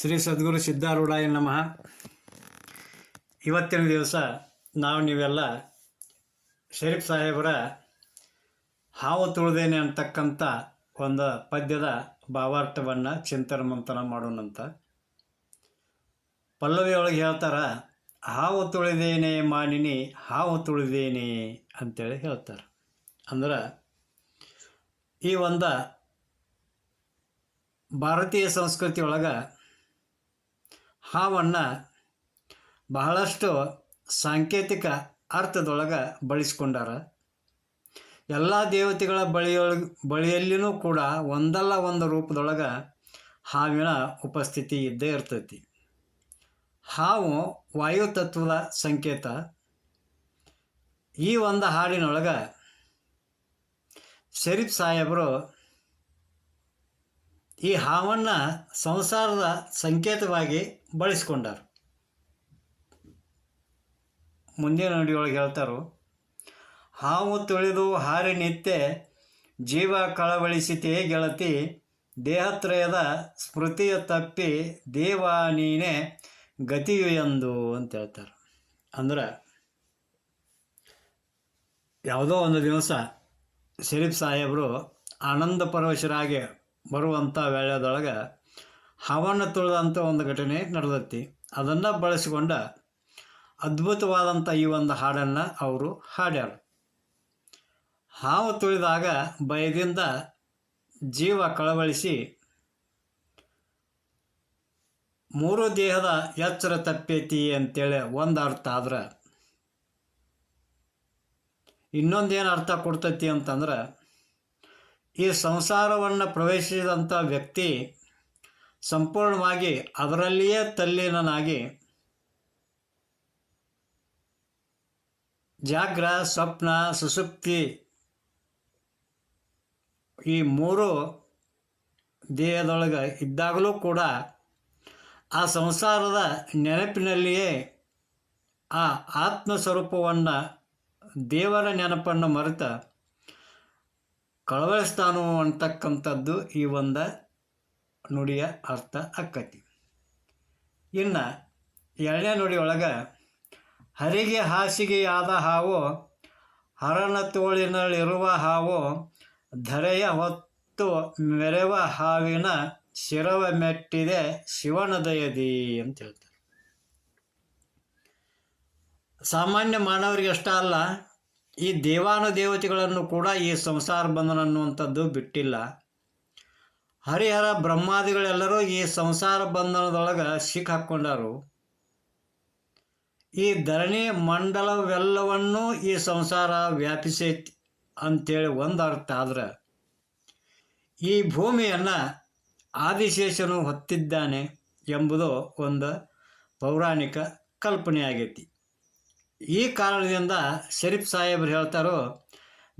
ಶ್ರೀ ಸದ್ಗುರು ಸಿದ್ಧಾರೂಢಾಯ ನಮಃ. ಇವತ್ತಿನ ದಿವಸ ನಾವು ನೀವೆಲ್ಲ ಶರೀಫ್ ಸಾಹೇಬರ ಹಾವು ತುಳಿದೇನೆ ಅಂತಕ್ಕಂಥ ಒಂದು ಪದ್ಯದ ಭಾವಾರ್ಥವನ್ನು ಚಿಂತನ ಮಂಥನ ಮಾಡೋಣಂತ ಪಲ್ಲವಿಯೊಳಗೆ ಹೇಳ್ತಾರ, ಹಾವು ತುಳಿದೇನೆ ಮಾನಿನಿ, ಹಾವು ತುಳಿದೇನೆ ಅಂತೇಳಿ ಹೇಳ್ತಾರೆ. ಅಂದ್ರೆ ಈ ಒಂದು ಭಾರತೀಯ ಸಂಸ್ಕೃತಿ ಒಳಗೆ ಹಾವನ್ನು ಬಹಳಷ್ಟು ಸಾಂಕೇತಿಕ ಅರ್ಥದೊಳಗೆ ಬಳಸ್ಕೊಂಡಾರ. ಎಲ್ಲ ದೇವತೆಗಳ ಬಳಿಯೊಳಗೆ ಬಳಿಯಲ್ಲಿಯೂ ಕೂಡ ಒಂದಲ್ಲ ಒಂದು ರೂಪದೊಳಗೆ ಹಾವಿನ ಉಪಸ್ಥಿತಿ ಇದ್ದೇ ಇರ್ತೈತಿ. ಹಾವು ವಾಯುತತ್ವದ ಸಂಕೇತ. ಈ ಒಂದು ಹಾಡಿನೊಳಗೆ ಶರೀಫ್ ಸಾಹೇಬರು ಈ ಹಾವನ್ನು ಸಂಸಾರದ ಸಂಕೇತವಾಗಿ ಬಳಸ್ಕೊಂಡಾರ. ಮುಂದಿನ ನುಡಿಯೊಳಗೆ ಹೇಳ್ತಾರೋ, ಹಾವು ತೊಳೆದು ಹಾರಿ ನಿತ್ಯ ಜೀವ ಕಳವಳಿಸಿತೇ ಗೆಳತಿ ದೇಹತ್ರಯದ ಸ್ಮೃತಿಯ ತಪ್ಪಿ ದೇವ ನೀನೇ ಗತಿಯು ಎಂದು ಅಂತ ಹೇಳ್ತಾರೆ. ಅಂದ್ರೆ ಯಾವುದೋ ಒಂದು ದಿವಸ ಶರೀಫ್ ಸಾಹೇಬರು ಆನಂದ ಪರವಶರಾಗಿ ಬರುವಂಥ ವೇಳೆದೊಳಗೆ ಹವನ ತುಳಿದಂಥ ಒಂದು ಘಟನೆ ನಡೆದೈತಿ. ಅದನ್ನು ಬಳಸಿಕೊಂಡ ಅದ್ಭುತವಾದಂಥ ಈ ಒಂದು ಹಾಡನ್ನು ಅವರು ಹಾಡ್ಯಾರ. ಹಾವು ತುಳಿದಾಗ ಭಯದಿಂದ ಜೀವ ಕಳವಳಿಸಿ ಮೂರು ದೇಹದ ಎಚ್ಚರ ತಪ್ಪೇತಿ ಅಂತೇಳಿ ಒಂದು ಅರ್ಥ ಆದ್ರೆ ಇನ್ನೊಂದೇನು ಅರ್ಥ ಕೊಡ್ತೈತಿ ಅಂತಂದ್ರೆ ಈ ಸಂಸಾರವನ್ನು ಪ್ರವೇಶಿಸಿದಂಥ ವ್ಯಕ್ತಿ ಸಂಪೂರ್ಣವಾಗಿ ಅದರಲ್ಲಿಯೇ ತಲ್ಲೀನನಾಗಿ ಜಾಗ್ರ, ಸ್ವಪ್ನ ಸುಸುಪ್ತಿ ಈ ಮೂರು ದೇಹದೊಳಗೆ ಇದ್ದಾಗಲೂ ಕೂಡ ಆ ಸಂಸಾರದ ನೆನಪಿನಲ್ಲಿಯೇ ಆ ಆತ್ಮ ಸ್ವರೂಪವನ್ನು ದೇವರ ನೆನಪನ್ನು ಮರೆತ ಕಳವಳಿಸ್ತಾನು ಅಂತಕ್ಕಂಥದ್ದು ಈ ಒಂದು ನುಡಿಯ ಅರ್ಥ ಆಕ್ಕತಿ ಇನ್ನು ಎರಡನೇ ನುಡಿ ಒಳಗೆ ಹರಿಗೆ ಹಾಸಿಗೆಯಾದ ಹಾವು ಹರಣ ತೋಳಿನಲ್ಲಿರುವ ಹಾವು, ಧರೆಯ ಹೊತ್ತು ಮೆರೆವ ಹಾವಿನ ಶಿರವ ಮೆಟ್ಟಿದೆ ಶಿವನ ದಯದಿ ಅಂತ ಹೇಳ್ತಾರೆ. ಸಾಮಾನ್ಯ ಮಾನವರಿಗೆ ಅಷ್ಟ ಅಲ್ಲ ಈ ದೇವಾನುದೇವತೆಗಳನ್ನು ಕೂಡ ಈ ಸಂಸಾರ ಬಂಧನ ಅನ್ನುವಂಥದ್ದು ಬಿಟ್ಟಿಲ್ಲ. ಹರಿಹರ ಬ್ರಹ್ಮಾದಿಗಳೆಲ್ಲರೂ ಈ ಸಂಸಾರ ಬಂಧನದೊಳಗೆ ಸಿಕ್ ಹಾಕ್ಕೊಂಡರು. ಈ ಧರಣಿ ಮಂಡಲವೆಲ್ಲವನ್ನೂ ಈ ಸಂಸಾರ ವ್ಯಾಪಿಸೈತಿ ಅಂಥೇಳಿ ಒಂದು ಅರ್ಥ ಆದರೆ, ಈ ಭೂಮಿಯನ್ನು ಆದಿಶೇಷನು ಹೊತ್ತಿದ್ದಾನೆ ಎಂಬುದು ಒಂದು ಪೌರಾಣಿಕ ಕಲ್ಪನೆಯಾಗೈತಿ. ಈ ಕಾರಣದಿಂದ ಶರೀಫ್ ಸಾಹೇಬರು ಹೇಳ್ತಾರೋ,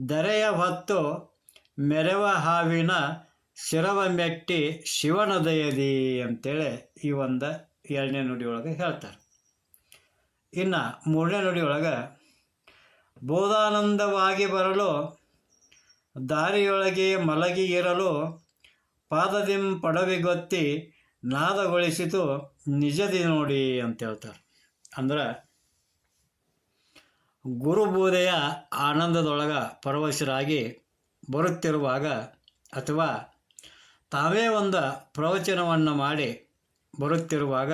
ದರೆಯ ಹೊತ್ತು ಮೆರವ ಹಾವಿನ ಶಿರವ ಮೆಟ್ಟಿ ಶಿವನ ದಯದಿ ಅಂತೇಳಿ ಈ ಒಂದು ಎರಡನೇ ನುಡಿಯೊಳಗೆ ಹೇಳ್ತಾರೆ. ಇನ್ನು ಮೂರನೇ ನುಡಿಯೊಳಗೆ, ಬೋಧಾನಂದವಾಗಿ ಬರಲು, ದಾರಿಯೊಳಗೆ ಮಲಗಿ ಇರಲು, ಪಾದದಿಂ ಪಡವಿಗೊತ್ತಿ ನಾದಗೊಳಿಸಿತು ನಿಜದಿ ನೋಡಿ ಅಂತ ಹೇಳ್ತಾರೆ. ಅಂದ್ರೆ ಗುರುಬೋಧೆಯ ಆನಂದದೊಳಗ ಪರವಶರಾಗಿ ಬರುತ್ತಿರುವಾಗ ಅಥವಾ ತಾವೇ ಒಂದು ಪ್ರವಚನವನ್ನು ಮಾಡಿ ಬರುತ್ತಿರುವಾಗ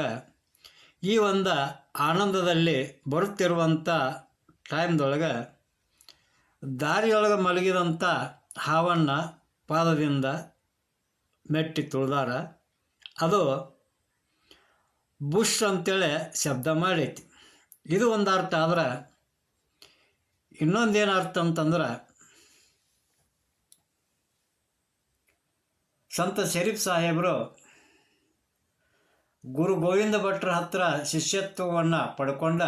ಈ ಒಂದು ಆನಂದದಲ್ಲಿ ಬರುತ್ತಿರುವಂಥ ಟೈಮ್ದೊಳಗೆ ದಾರಿಯೊಳಗೆ ಮಲಗಿದಂಥ ಹಾವನ್ನು ಪಾದದಿಂದ ಮೆಟ್ಟಿ ತುಳಿದಾರ. ಅದು ಬುಷ್ ಅಂತೇಳಿ ಶಬ್ದ ಮಾಡೈತಿ. ಇದು ಒಂದು ಅರ್ಥ ಆದ್ರೆ ಇನ್ನೊಂದೇನು ಅರ್ಥ ಅಂತಂದ್ರೆ ಸಂತ ಶರೀಫ್ ಸಾಹೇಬರು ಗುರು ಗೋವಿಂದ ಭಟ್ರ ಹತ್ರ ಶಿಷ್ಯತ್ವವನ್ನು ಪಡ್ಕೊಂಡ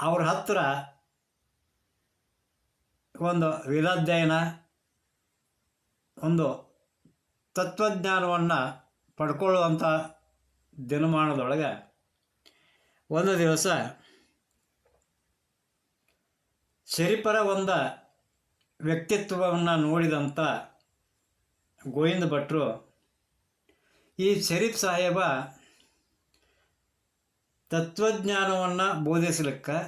ಅವ್ರ ಹತ್ರ ಒಂದು ವೇದಾಧ್ಯಯನ, ಒಂದು ತತ್ವಜ್ಞಾನವನ್ನು ಪಡ್ಕೊಳ್ಳುವಂಥ ದಿನಮಾನದೊಳಗೆ ಒಂದು ದಿವಸ ಶರೀಫರ ಒಂದು ವ್ಯಕ್ತಿತ್ವವನ್ನು ನೋಡಿದಂಥ ಗೋವಿಂದ ಭಟ್ರು, ಈ ಶರೀಫ್ ಸಾಹೇಬ ತತ್ವಜ್ಞಾನವನ್ನು ಬೋಧಿಸ್ಲಿಕ್ಕೆ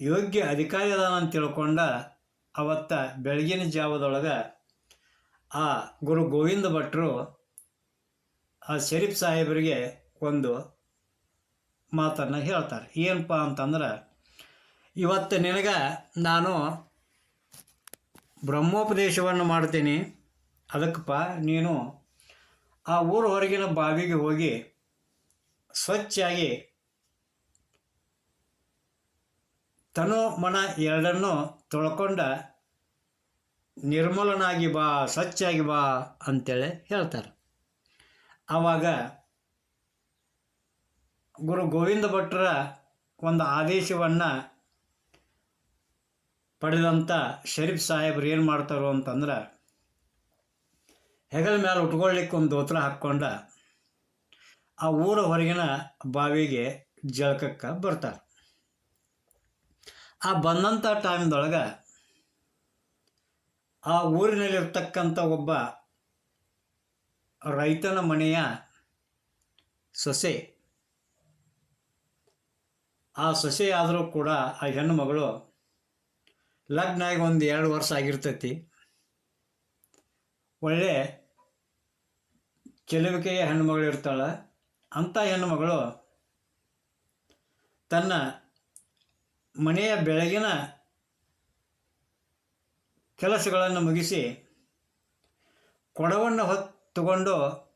ಯೋಗ್ಯ ಅಧಿಕಾರಿ ಅಂತ ತಿಳ್ಕೊಂಡ ಅವತ್ತ ಬೆಳಗಿನ ಜಾವದೊಳಗೆ ಆ ಗುರು ಗೋವಿಂದ ಭಟ್ರು ಆ ಶರೀಫ್ ಸಾಹೇಬರಿಗೆ ಒಂದು ಮಾತನ್ನು ಹೇಳ್ತಾರೆ. ಏನಪ್ಪ ಅಂತಂದ್ರೆ ಇವತ್ತು ನಿನಗೆ ನಾನು ಬ್ರಹ್ಮೋಪದೇಶವನ್ನು ಮಾಡ್ತೀನಿ. ಅದಕ್ಕಪ್ಪ, ನೀನು ಆ ಊರು ಹೊರಗಿನ ಬಾವಿಗೆ ಹೋಗಿ ಸ್ವಚ್ಛಾಗಿ ತನು ಮನ ಎರಡನ್ನೂ ತೊಳ್ಕೊಂಡ ನಿರ್ಮಲನಾಗಿ ಬಾ, ಸ್ವಚ್ಛಾಗಿ ಬಾ ಅಂತೇಳಿ ಹೇಳ್ತಾರೆ. ಆವಾಗ ಗುರು ಗೋವಿಂದ ಭಟ್ರ ಒಂದು ಆದೇಶವನ್ನು ಪಡೆದಂಥ ಶರೀಫ್ ಸಾಹೇಬ್ರು ಏನು ಮಾಡ್ತಾರೋ ಅಂತಂದ್ರೆ ಹೆಗಲ ಮೇಲೆ ಉಟ್ಕೊಳ್ಳಿಕ್ಕೆ ಒಂದು ದೋತ್ರ ಹಾಕ್ಕೊಂಡ ಆ ಊರ ಹೊರಗಿನ ಬಾವಿಗೆ ಜಳಕಕ್ಕೆ ಬರ್ತಾರೆ. ಆ ಬಂದಂಥ ಟೈಮ್ದೊಳಗೆ ಆ ಊರಿನಲ್ಲಿರ್ತಕ್ಕಂಥ ಒಬ್ಬ ರೈತನ ಮನೆಯ ಸೊಸೆ, ಆ ಸೊಸೆ ಆದರೂ ಕೂಡ ಆ ಹೆಣ್ಣು ಮಗಳು ಲಗ್ನ ಆಗಿ ಒಂದು ಎರಡು ವರ್ಷ ಆಗಿರ್ತೈತಿ. ಒಳ್ಳೆ ಚೆಲುವಿಕೆಯ ಹೆಣ್ಮಗಳು ಇರ್ತಾಳೆ. ಅಂಥ ಹೆಣ್ಣುಮಗಳು ತನ್ನ ಮನೆಯ ಬೆಳಗಿನ ಕೆಲಸಗಳನ್ನು ಮುಗಿಸಿ ಕೊಡವನ್ನು ಹೊತ್ತುಕೊಂಡು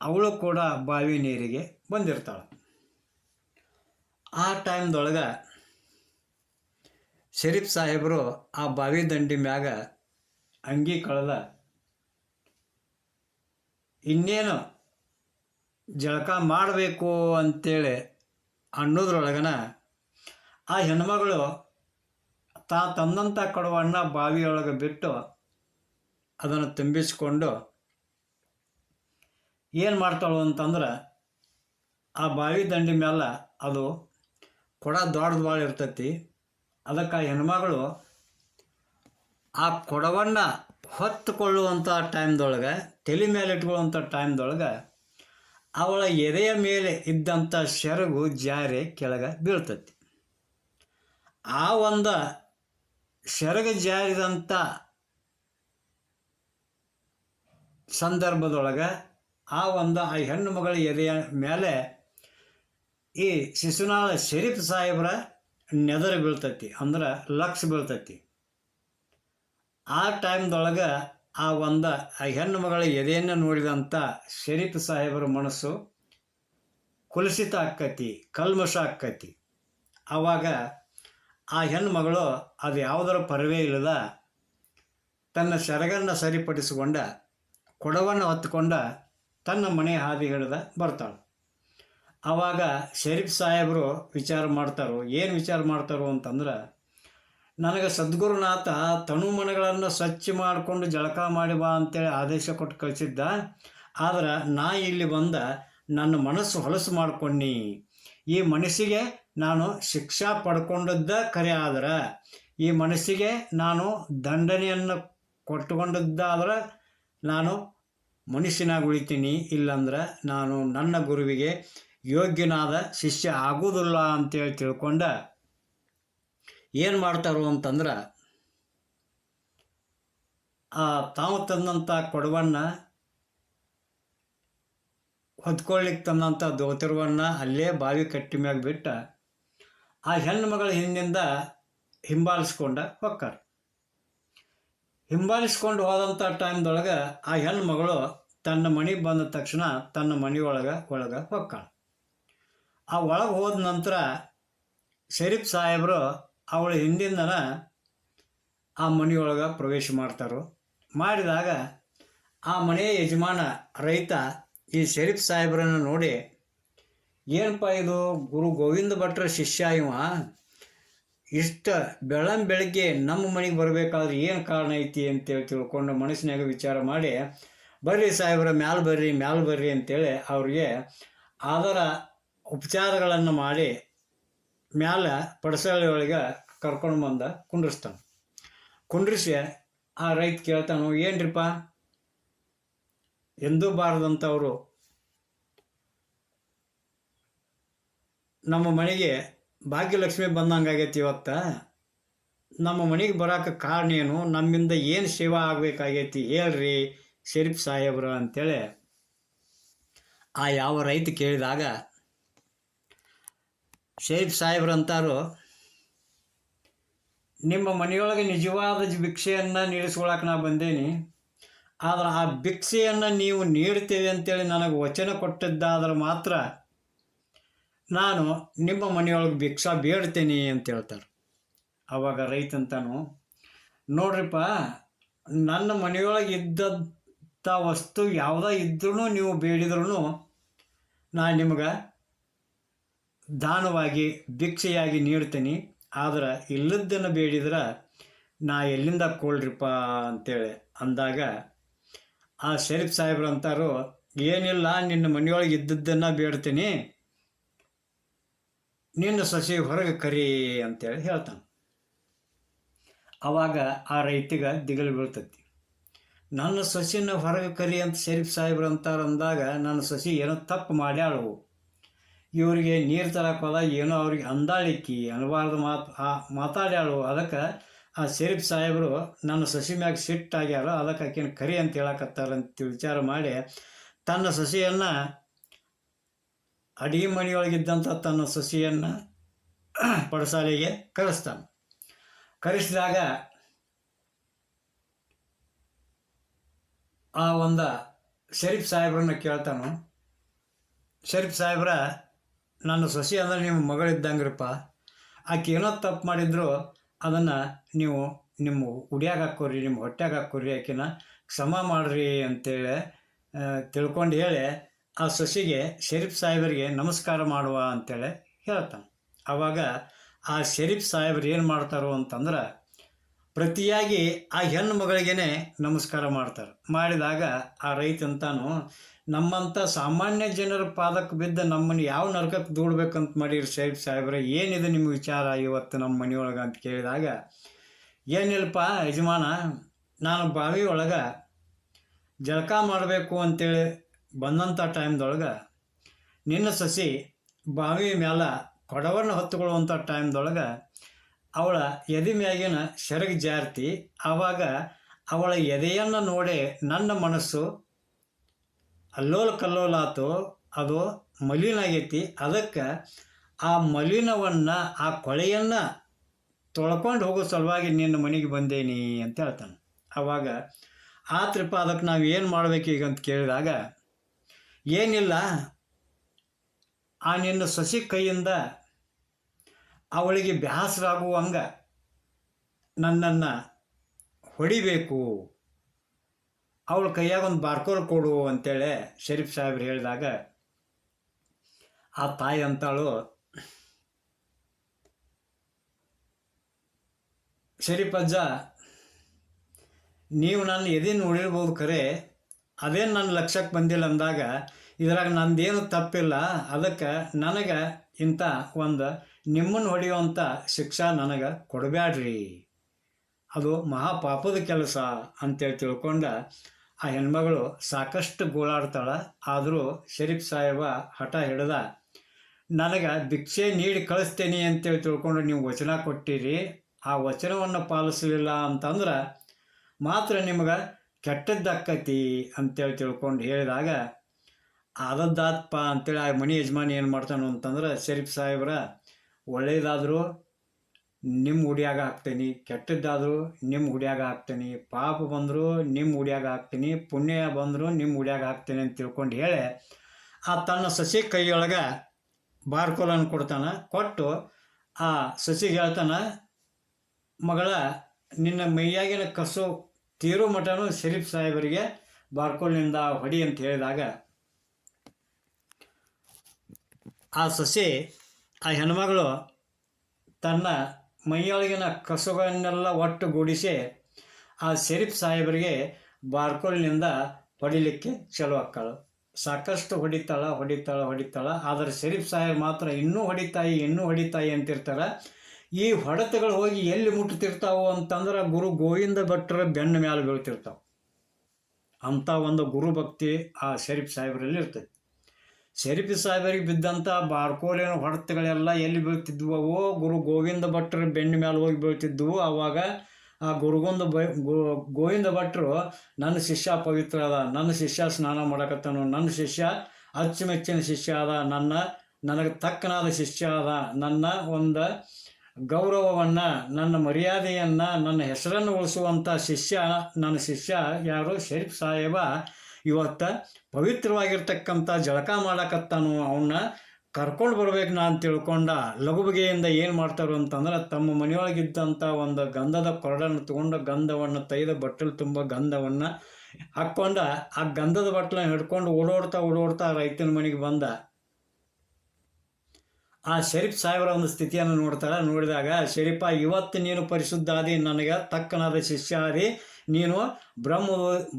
ಅವಳು ಕೂಡ ಬಾವಿ ನೀರಿಗೆ ಬಂದಿರ್ತಾಳೆ. ಆ ಟೈಮ್ದೊಳಗೆ ಶರೀಫ್ ಸಾಹೇಬರು ಆ ಬಾವಿ ದಂಡಿ ಮ್ಯಾಗ ಅಂಗಿ ಕಳೆದ. ಇನ್ನೇನು ಜಳಕ ಮಾಡಬೇಕು ಅಂತೇಳಿ ಅನ್ನೋದ್ರೊಳಗನ ಆ ಹೆಣ್ಮಗಳು ತಾ ತಂದಂಥ ಕೊಡವನ್ನು ಬಾವಿಯೊಳಗೆ ಬಿಟ್ಟು ಅದನ್ನು ತುಂಬಿಸಿಕೊಂಡು ಏನು ಮಾಡ್ತಾಳು ಅಂತಂದ್ರೆ ಆ ಬಾವಿ ದಂಡಿ ಮೇಲೆ ಅದು ಕೊಡ ದೊಡ್ಡದು ಭಾಳ ಇರ್ತೈತಿ. ಅದಕ್ಕೆ ಆ ಹೆಣ್ಮಗಳು ಆ ಕೊಡವನ್ನು ಹೊತ್ತುಕೊಳ್ಳುವಂಥ ಟೈಮ್ದೊಳಗೆ ತಲೆ ಮೇಲೆ ಇಟ್ಕೊಳ್ಳುವಂಥ ಟೈಮ್ದೊಳಗೆ ಅವಳ ಎದೆಯ ಮೇಲೆ ಇದ್ದಂಥ ಸೆರಗು ಜಾರಿ ಕೆಳಗೆ ಬೀಳ್ತತಿ. ಆ ಒಂದು ಸೆರಗು ಜಾರಿದಂಥ ಸಂದರ್ಭದೊಳಗೆ ಆ ಒಂದು ಆ ಹೆಣ್ಣು ಮಗಳ ಎದೆಯ ಮೇಲೆ ಈ ಶಿಶುನಾಳ ಶರೀಫ್ ಸಾಹೇಬ್ರ ನೆದರು ಬೀಳ್ತೈತಿ, ಅಂದ್ರೆ ಲಕ್ಷ ಬೀಳ್ತೈತಿ. ಆ ಟೈಮ್ದೊಳಗೆ ಆ ಒಂದ ಆ ಹೆಣ್ಣು ಮಗಳ ಎದೆಯನ್ನು ನೋಡಿದಂಥ ಶರೀಫ್ ಸಾಹೇಬರ ಮನಸ್ಸು ಕುಲುಷಿತ ಆಕ್ಕೈತಿ, ಕಲ್ಮಶ ಆಕ್ಕೈತಿ. ಆವಾಗ ಆ ಹೆಣ್ಣು ಮಗಳು ಅದು ಯಾವುದರ ಪರವೇ ಇಲ್ಲದ ತನ್ನ ಸೆರಗನ್ನು ಸರಿಪಡಿಸಿಕೊಂಡ, ಕೊಡವನ್ನು ಹೊತ್ತುಕೊಂಡ ತನ್ನ ಮನೆ ಹಾದಿ ಹಿಡಿದ ಬರ್ತಾಳೆ. ಆವಾಗ ಶರೀಫ್ ಸಾಹೇಬರು ವಿಚಾರ ಮಾಡ್ತಾರೋ, ಏನು ವಿಚಾರ ಮಾಡ್ತಾರೋ ಅಂತಂದ್ರೆ, ನನಗೆ ಸದ್ಗುರುನಾಥ ತನು ಮನೆಗಳನ್ನು ಸ್ವಚ್ಛ ಮಾಡಿಕೊಂಡು ಜಳಕ ಮಾಡಿ ಬಾ ಅಂತೇಳಿ ಆದೇಶ ಕೊಟ್ಟು ಕಳಿಸಿದ್ದ. ಆದ್ರೆ ನಾ ಇಲ್ಲಿ ಬಂದ ನನ್ನ ಮನಸ್ಸು ಹೊಲಸು ಮಾಡ್ಕೊಂಡಿ. ಈ ಮನಸ್ಸಿಗೆ ನಾನು ಶಿಕ್ಷಾ ಪಡ್ಕೊಂಡದ್ದ ಕರೆ ಆದ್ರೆ, ಈ ಮನಸ್ಸಿಗೆ ನಾನು ದಂಡನೆಯನ್ನು ಕೊಟ್ಟುಕೊಂಡದ್ದಾದ್ರೆ ನಾನು ಮನುಷ್ಯನಾಗಿ ಉಳಿತೀನಿ, ಇಲ್ಲಂದ್ರೆ ನಾನು ನನ್ನ ಗುರುವಿಗೆ ಯೋಗ್ಯನಾದ ಶಿಷ್ಯ ಆಗುವುದಿಲ್ಲ ಅಂತೇಳಿ ತಿಳ್ಕೊಂಡ ಏನು ಮಾಡ್ತಾರೋ ಅಂತಂದ್ರೆ ಆ ತಾವು ತಂದಂಥ ಕೊಡವನ್ನು ಹೊತ್ಕೊಳ್ಳಿಕ್ಕೆ ತಂದಂಥ ದೋತಿರುವನ್ನು ಅಲ್ಲೇ ಬಾವಿ ಕಟ್ಟಿ ಮ್ಯಾಗ ಬಿಟ್ಟ ಆ ಹೆಣ್ಣು ಮಗಳ ಹಿಂದಿಂದ ಹಿಂಬಾಲಿಸ್ಕೊಂಡ ಹೊಕ್ಕಾರ. ಹಿಂಬಾಲಿಸ್ಕೊಂಡು ಹೋದಂಥ ಟೈಮ್ದೊಳಗೆ ಆ ಹೆಣ್ಣು ಮಗಳು ತನ್ನ ಮನೆಗೆ ಬಂದ ತಕ್ಷಣ ತನ್ನ ಮನೆಯೊಳಗೆ, ಒಳಗೆ ಹೊಕ್ಕಾಳ. ಆ ಒಳಗೆ ಹೋದ ನಂತರ ಶರೀಫ್ ಸಾಹೇಬರು ಅವಳ ಹಿಂದಿಂದನ ಆ ಮನೆಯೊಳಗೆ ಪ್ರವೇಶ ಮಾಡ್ತಾರೋ. ಮಾಡಿದಾಗ ಆ ಮನೆಯ ಯಜಮಾನ ರೈತ ಈ ಶರೀಫ್ ಸಾಹೇಬ್ರನ್ನು ನೋಡಿ, ಏನಪ್ಪ ಇದು ಗುರು ಗೋವಿಂದ ಭಟ್ರ ಶಿಷ್ಯ ಇವ? ಇಷ್ಟ ಬೆಳಂ ಬೆಳಗ್ಗೆ ನಮ್ಮ ಮನೆಗೆ ಬರಬೇಕಾದ್ರೆ ಏನು ಕಾರಣ ಐತಿ? ಅಂತೇಳಿ ತಿಳ್ಕೊಂಡು ಮನಸ್ಸಿನಾಗ ವಿಚಾರ ಮಾಡಿ, ಬರ್ರಿ ಸಾಹೇಬ್ರ, ಮ್ಯಾಲೆ ಬರ್ರಿ ಮ್ಯಾಲೆ ಬರ್ರಿ ಅಂತೇಳಿ ಅವ್ರಿಗೆ ಆದರ ಉಪಚಾರಗಳನ್ನು ಮಾಡಿ ಮ್ಯಾಲೆ ಪಡಸಳಿಯೊಳಗೆ ಕರ್ಕೊಂಡು ಬಂದ ಕುಂಡ್ರಿಸ್ತಾನೆ. ಕುಂಡ್ರಿಸಿ ಆ ರೈತ ಕೇಳ್ತಾನು, ಏನ್ರಿಪ್ಪ? ಎಂದೂ ಬಾರದಂಥವರು ನಮ್ಮ ಮನೆಗೆ ಭಾಗ್ಯಲಕ್ಷ್ಮಿ ಬಂದಂಗಾಗೈತಿ ಇವತ್ತು. ನಮ್ಮ ಮನೆಗೆ ಬರೋಕ್ಕೆ ಕಾರಣ ಏನು? ನಮ್ಮಿಂದ ಏನು ಸೇವಾ ಆಗಬೇಕಾಗೈತಿ? ಹೇಳ್ರಿ ಶರೀಫ್ ಸಾಹೇಬ್ರ ಅಂತೇಳಿ ಆ ಯಾವ ರೈತ ಕೇಳಿದಾಗ ಶರೀಫ್ ಸಾಹೇಬ್ರು ಅಂತಾರು, ನಿಮ್ಮ ಮನೆಯೊಳಗೆ ನಿಜವಾದ ಭಿಕ್ಷೆಯನ್ನು ನೀಡಿಸ್ಕೊಳಕ್ಕೆ ನಾ ಬಂದೇನಿ, ಆದರೆ ಆ ಭಿಕ್ಷೆಯನ್ನು ನೀವು ನೀಡ್ತೀವಿ ಅಂತೇಳಿ ನನಗೆ ವಚನ ಕೊಟ್ಟಿದ್ದಾದ್ರೆ ಮಾತ್ರ ನಾನು ನಿಮ್ಮ ಮನೆಯೊಳಗೆ ಭಿಕ್ಷಾ ಬೇಡ್ತೇನೆ ಅಂತ ಹೇಳ್ತಾರೆ. ಅವಾಗ ರೈತಂತಾನು ನೋಡ್ರಿಪ್ಪ, ನನ್ನ ಮನೆಯೊಳಗೆ ಇದ್ದಂಥ ವಸ್ತು ಯಾವುದೇ ಇದ್ರೂ ನೀವು ಬೇಡಿದ್ರೂ ನಾನು ನಿಮ್ಗೆ ದಾನವಾಗಿ ಭಿಕ್ಷೆಯಾಗಿ ನೀಡ್ತೀನಿ, ಆದ್ರೆ ಇಲ್ಲದ್ದನ್ನು ಬೇಡಿದ್ರೆ ನಾ ಎಲ್ಲಿಂದ ಕೊಳ್ರಿಪ್ಪ ಅಂತೇಳಿ ಅಂದಾಗ, ಆ ಶರೀಫ್ ಸಾಹೇಬ್ರು ಅಂತಾರು, ಏನಿಲ್ಲ, ನಿನ್ನ ಮನೆಯೊಳಗೆ ಇದ್ದದ್ದನ್ನು ಬೇಡ್ತೀನಿ, ನಿನ್ನ ಸಸಿ ಹೊರಗೆ ಕರಿ ಅಂತೇಳಿ ಹೇಳ್ತಾನೆ. ಅವಾಗ ಆ ರೈತಿಗೆ ದಿಗಲು ಬೀಳ್ತತಿ. ನನ್ನ ಸಸಿನ ಹೊರಗೆ ಕರಿ ಅಂತ ಶರೀಫ್ ಸಾಹೇಬ್ರು ಅಂತಾರ ಅಂದಾಗ ನನ್ನ ಸಸಿ ಏನೋ ತಪ್ಪು ಮಾಡ್ಯಾಳು ಇವರಿಗೆ ನೀರು ತರಕ್ಕೆ ಏನೋ ಅವ್ರಿಗೆ ಅಂದಾಳಿಕ್ಕಿ, ಅನ್ಬಾರ್ದು ಮಾತು, ಆ ಮಾತಾಡ್ಯಾಳು. ಅದಕ್ಕೆ ಆ ಶರೀಫ್ ಸಾಹೇಬರು ನನ್ನ ಸಸಿ ಮ್ಯಾಗ ಸಿಟ್ಟಾಗ್ಯಾರ ಅದಕ್ಕೆ ಆಕಿನ ಕರಿ ಅಂತ ಹೇಳಕತ್ತಾರಂತ ವಿಚಾರ ಮಾಡಿ, ತನ್ನ ಸಸಿಯನ್ನು ಅಡಿಗೆ ಮನೆಯೊಳಗಿದ್ದಂಥ ತನ್ನ ಸಸಿಯನ್ನು ಪಡಸಾಲೆಗೆ ಕರೆಸ್ತಾನೆ. ಕರೆಸಿದಾಗ ಆ ಒಂದು ಶರೀಫ್ ಸಾಹೇಬ್ರನ್ನ ಕೇಳ್ತಾನು. ಶರೀಫ್ ಸಾಹೇಬ್ರ ನನ್ನ ಸಸಿ ಅಂದರೆ ನಿಮ್ಮ ಮಗಳಿದ್ದಂಗ್ರಪ್ಪ. ಆಕೆ ಏನೋ ತಪ್ಪು ಮಾಡಿದ್ರು, ಅದನ್ನು ನೀವು ನಿಮ್ಮ ಉಡಿಯಾಗ ಹಾಕೋರಿ ನಿಮ್ಮ ಹೊಟ್ಟೆಗೆ ಹಾಕೋರಿ ಆಕಿನ ಕ್ಷಮ ಮಾಡ್ರಿ ಅಂತೇಳಿ ತಿಳ್ಕೊಂಡು ಹೇಳಿ ಆ ಸಸಿಗೆ ಶರೀಫ್ ಸಾಹೇಬರಿಗೆ ನಮಸ್ಕಾರ ಮಾಡುವ ಅಂತೇಳಿ ಹೇಳ್ತಾನೆ. ಆವಾಗ ಆ ಶರೀಫ್ ಸಾಹೇಬ್ರು ಏನು ಮಾಡ್ತಾರೋ ಅಂತಂದ್ರೆ ಪ್ರತಿಯಾಗಿ ಆ ಹೆಣ್ಣು ಮಗಳಿಗೇನೆ ನಮಸ್ಕಾರ ಮಾಡ್ತಾರೆ. ಮಾಡಿದಾಗ ಆ ರೈತ ಅಂತಾನು ನಮ್ಮಂಥ ಸಾಮಾನ್ಯ ಜನರ ಪಾದಕ್ಕೆ ಬಿದ್ದ ನಮ್ಮನ್ನು ಯಾವ ನರಕಕ್ಕೆ ದೂಡ್ಬೇಕಂತ ಮಾಡಿರಿ ಸೈಬ್ ಸಾಹೇಬ್ರೆ, ಏನಿದೆ ನಿಮ್ಗೆ ವಿಚಾರ ಇವತ್ತು ನಮ್ಮ ಮನೆಯೊಳಗೆ? ಅಂತ ಕೇಳಿದಾಗ, ಏನಿಲ್ಲಪ್ಪ ಯಜಮಾನ, ನಾನು ಬಾವಿ ಒಳಗೆ ಜಳಕ ಮಾಡಬೇಕು ಅಂತೇಳಿ ಬಂದಂಥ ಟೈಮ್ದೊಳಗೆ, ನಿನ್ನ ಸಸಿ ಬಾವಿ ಮೇಲೆ ಕೊಡವನ್ನು ಹೊತ್ತುಕೊಳ್ಳುವಂಥ ಟೈಮ್ದೊಳಗೆ ಅವಳ ಎದೆ ಮ್ಯಾಗಿನ ಸೆರಗು ಜಾರ್ತಿ, ಆವಾಗ ಅವಳ ಎದೆಯನ್ನು ನೋಡಿ ನನ್ನ ಮನಸ್ಸು ಅಲ್ಲೋಲ ಕಲ್ಲೋಲಾತು, ಅದು ಮಲಿನ ಆಗೈತಿ ಅದಕ್ಕೆ ಆ ಮಲಿನವನ್ನು, ಆ ಕೊಳೆಯನ್ನು ತೊಳ್ಕೊಂಡು ಹೋಗೋ ಸಲುವಾಗಿ ನಿನ್ನ ಮನೆಗೆ ಬಂದೇನಿ ಅಂತ ಹೇಳ್ತಾನೆ. ಆವಾಗ ತ್ರಿಪ ಅದಕ್ಕೆ ನಾವು ಏನು ಮಾಡ್ಬೇಕೀಗ ಅಂತ ಕೇಳಿದಾಗ, ಏನಿಲ್ಲ, ಆ ನಿನ್ನ ಸಸಿ ಕೈಯಿಂದ ಅವಳಿಗೆ ಬ್ಯಾಸರಾಗುವಂಗ ನನ್ನನ್ನು ಹೊಡಿಬೇಕು. ಅವಳ ಕೈಯಾಗ ಒಂದು ಬಾರ್ಕೋಲ್ ಕೊಡು ಅಂತೇಳಿ ಶರೀಫ್ ಸಾಹೇಬ್ರು ಹೇಳಿದಾಗ, ಆ ತಾಯಿ ಅಂತಾಳು, ಶರೀಫ್ ಅಜ್ಜ, ನೀವು ನನ್ನ ಎದೇನು ನೋಡಿರ್ಬೋದು ಖರೆ, ಅದೇನು ನನ್ನ ಲಕ್ಷ್ಯಕ್ಕೆ ಬಂದಿಲ್ಲ ಅಂದಾಗ, ಇದ್ರಾಗ ನಂದೇನು ತಪ್ಪಿಲ್ಲ, ಅದಕ್ಕೆ ನನಗೆ ಇಂಥ ಒಂದು ನಿಮ್ಮನ್ನು ಹೊಡೆಯುವಂಥ ಶಿಕ್ಷಾ ನನಗೆ ಕೊಡಬ್ಯಾಡ್ರಿ. ಅದು ಮಹಾಪಾಪದ ಕೆಲಸ ಅಂತೇಳಿ ತಿಳ್ಕೊಂಡ ಆ ಹೆಣ್ಮಗಳು ಸಾಕಷ್ಟು ಗೋಳಾಡ್ತಾಳೆ. ಆದರೂ ಶರೀಫ್ ಸಾಹೇಬ ಹಠ ಹಿಡ್ದ, ನನಗೆ ಭಿಕ್ಷೆ ನೀಡಿ ಕಳಿಸ್ತೇನೆ ಅಂತೇಳಿ ತಿಳ್ಕೊಂಡು ನೀವು ವಚನ ಕೊಟ್ಟಿರಿ. ಆ ವಚನವನ್ನು ಪಾಲಿಸಲಿಲ್ಲ ಅಂತಂದ್ರೆ ಮಾತ್ರ ನಿಮಗೆ ಕೆಟ್ಟದ್ದಕ್ಕತಿ ಅಂತೇಳಿ ತಿಳ್ಕೊಂಡು ಹೇಳಿದಾಗ ಆದದ್ದಾತ್ಪ ಅಂತೇಳಿ ಆ ಮನೆ ಯಜಮಾನಿ ಏನು ಮಾಡ್ತಾನು ಅಂತಂದ್ರೆ ಶರೀಫ್ ಸಾಹೇಬ್ರ ಒಳ್ಳೇದಾದರೂ ನಿಮ್ಮ ಉಡಿಯಾಗ ಹಾಕ್ತೀನಿ, ಕೆಟ್ಟದ್ದಾದರೂ ನಿಮ್ಮ ಉಡಿಯಾಗ ಹಾಕ್ತೀನಿ, ಪಾಪ ಬಂದರೂ ನಿಮ್ಮ ಉಡಿಯಾಗ ಹಾಕ್ತೀನಿ, ಪುಣ್ಯ ಬಂದರೂ ನಿಮ್ಮ ಉಡಿಯಾಗ ಹಾಕ್ತೀನಿ ಅಂತ ತಿಳ್ಕೊಂಡು ಹೇಳಿ ಆ ತನ್ನ ಸಸಿ ಕೈಯೊಳಗೆ ಬಾರ್ಕೋಲನ್ನು ಕೊಡ್ತಾನೆ, ಕೊಟ್ಟು ಆ ಸಸಿಗೆ ಹೇಳ್ತಾನೆ, ಮಗಳ, ನಿನ್ನ ಮೈಯಾಗಿನ ಕಸು ತೀರು ಮಟನು ಶರೀಫ್ ಸಾಹೇಬರಿಗೆ ಬಾರ್ಕೋಲ್ನಿಂದ ಹೊಡಿ ಅಂತ ಹೇಳಿದಾಗ ಆ ಸಸಿ ಆ ಹೆಣ್ಮಗಳು ತನ್ನ ಮೈಯೊಳಗಿನ ಕಸುಗಳನ್ನೆಲ್ಲ ಒಟ್ಟುಗೂಡಿಸಿ ಆ ಶರೀಫ್ ಸಾಹೇಬರಿಗೆ ಬಾರ್ಕೋಲ್ನಿಂದ ಹೊಡಿಲಿಕ್ಕೆ ಚಲೋ ಆಕ್ಕಳು ಸಾಕಷ್ಟು ಹೊಡಿತಾಳ ಹೊಡಿತಾಳ ಹೊಡಿತಾಳ. ಆದರೆ ಶರೀಫ್ ಸಾಹೇಬ್ ಮಾತ್ರ ಇನ್ನೂ ಹೊಡಿತಾಯಿ ಇನ್ನೂ ಹೊಡಿತಾಯಿ ಅಂತಿರ್ತಾರೆ. ಈ ಹೊಡೆತಗಳು ಹೋಗಿ ಎಲ್ಲಿ ಮುಟ್ಟುತ್ತಿರ್ತಾವು ಅಂತಂದ್ರೆ ಗುರು ಗೋವಿಂದ ಭಟ್ರ ಬೆನ್ನ ಮೇಲೆ ಬೀಳ್ತಿರ್ತಾವೆ. ಅಂಥ ಒಂದು ಗುರು ಭಕ್ತಿ ಆ ಶರೀಫ್ ಸಾಹೇಬರಲ್ಲಿ ಇರ್ತೈತಿ ಶರೀಫಿ ಸಾಹೇಬರಿಗೆ ಬಿದ್ದಂಥ ಬಾರ್ಕೋಲಿನ ಹೊಡೆತಗಳೆಲ್ಲ ಎಲ್ಲಿ ಬೀಳ್ತಿದ್ವು ಗುರು ಗೋವಿಂದ ಭಟ್ರ ಬೆಣ್ಣ ಮೇಲೆ ಹೋಗಿ ಬೀಳ್ತಿದ್ವು. ಆವಾಗ ಆ ಗುರುಗೊಂದು ಬೈ ಗೋವಿಂದ ಭಟ್ರು, ನನ್ನ ಶಿಷ್ಯ ಪವಿತ್ರ ಅದ, ನನ್ನ ಶಿಷ್ಯ ಸ್ನಾನ ಮಾಡಕತ್ತಾನು, ನನ್ನ ಶಿಷ್ಯ ಅಚ್ಚುಮೆಚ್ಚಿನ ಶಿಷ್ಯ ಅದ, ನನ್ನ, ನನಗೆ ತಕ್ಕನಾದ ಶಿಷ್ಯ ಅದ, ನನ್ನ ಒಂದು ಗೌರವವನ್ನು, ನನ್ನ ಮರ್ಯಾದೆಯನ್ನು, ನನ್ನ ಹೆಸರನ್ನು ಉಳಿಸುವಂಥ ಶಿಷ್ಯ, ನನ್ನ ಶಿಷ್ಯ ಯಾರು? ಶರೀಫ್ ಸಾಹೇಬ ಇವತ್ತ ಪವಿತ್ರವಾಗಿರ್ತಕ್ಕಂಥ ಜಳಕ ಮಾಡಕತ್ತಾನು ಅವನ್ನ ಕರ್ಕೊಂಡು ಬರ್ಬೇಕು ನಾ ಅಂತ ತಿಳ್ಕೊಂಡ ಲಘು ಬಗೆಯಿಂದ ಏನು ಮಾಡ್ತಾರೋ ಅಂತಂದ್ರೆ ತಮ್ಮ ಮನೆಯೊಳಗಿದ್ದಂಥ ಒಂದು ಗಂಧದ ಕೊರಡನ್ನು ತಗೊಂಡು ಗಂಧವನ್ನು ತೈದ ಬಟ್ಟಲು ತುಂಬ ಗಂಧವನ್ನು ಹಾಕ್ಕೊಂಡ ಆ ಗಂಧದ ಬಟ್ಟಲನ್ನ ಹಿಡ್ಕೊಂಡು ಓಡೋಡ್ತಾ ಓಡೋಡ್ತಾ ರೈತನ ಮನೆಗೆ ಬಂದ. ಆ ಶರೀಫ್ ಸಾಹೇಬರ ಒಂದು ಸ್ಥಿತಿಯನ್ನು ನೋಡ್ತಾರೆ ನೋಡಿದಾಗ, ಶರೀಫ, ಇವತ್ತು ನೀನು ಪರಿಶುದ್ಧ ಆದಿ ನನಗೆ ತಕ್ಕನಾದ ಶಿಷ್ಯ ಆದಿ. ನೀನು ಬ್ರಹ್ಮ,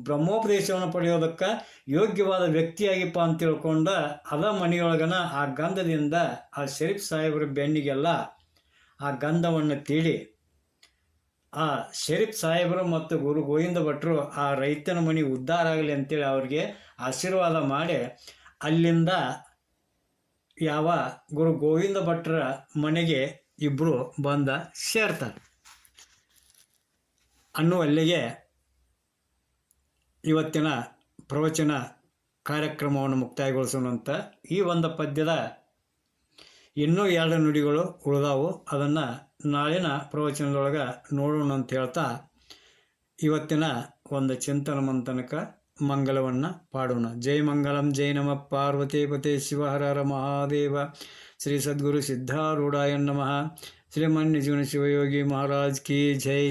ಬ್ರಹ್ಮೋಪದೇಶವನ್ನು ಪಡೆಯೋದಕ್ಕೆ ಯೋಗ್ಯವಾದ ವ್ಯಕ್ತಿಯಾಗಿಪ್ಪ ಅಂತ ತಿಳ್ಕೊಂಡು ಅದ ಮನೆಯೊಳಗನ ಆ ಗಂಧದಿಂದ ಆ ಶರೀಫ್ ಸಾಹೇಬರ ಬೆನ್ನಿಗೆಲ್ಲ ಆ ಗಂಧವನ್ನು ತೀಳಿ ಆ ಶರೀಫ್ ಸಾಹೇಬರು ಮತ್ತು ಗುರು ಗೋವಿಂದ ಭಟ್ರು ಆ ರೈತನ ಮನೆ ಉದ್ಧಾರ ಆಗಲಿ ಅಂತೇಳಿ ಅವ್ರಿಗೆ ಆಶೀರ್ವಾದ ಮಾಡಿ ಅಲ್ಲಿಂದ ಯಾವ ಗುರು ಗೋವಿಂದ ಭಟ್ರ ಮನೆಗೆ ಇಬ್ಬರು ಬಂದ ಸೇರ್ತಾರೆ. ಅನ್ನುವಲ್ಲಿಗೆ ಇವತ್ತಿನ ಪ್ರವಚನ ಕಾರ್ಯಕ್ರಮವನ್ನು ಮುಕ್ತಾಯಗೊಳಿಸೋಣಂತ ಈ ಒಂದು ಪದ್ಯದ ಇನ್ನೂ ಎರಡು ನುಡಿಗಳು ಉಳಿದಾವು. ಅದನ್ನು ನಾಳಿನ ಪ್ರವಚನದೊಳಗೆ ನೋಡೋಣ ಅಂತ ಹೇಳ್ತಾ ಇವತ್ತಿನ ಒಂದು ಚಿಂತನ ಮಂಥನಕ ಮಂಗಲವನ್ನು ಪಾಡೋಣ ಜೈ ಮಂಗಳಂ ಜೈ ನಮ ಪಾರ್ವತಿ ಪತೆ ಶಿವಹರ ಹರ ಮಹಾದೇವ ಶ್ರೀ ಸದ್ಗುರು ಸಿದ್ಧಾರೂಢಾಯ ನಮಃ ಶ್ರೀಮನ್ ನಿಜಗುಣ ಶಿವಯೋಗಿ ಮಹಾರಾಜ್ ಕಿ ಜೈ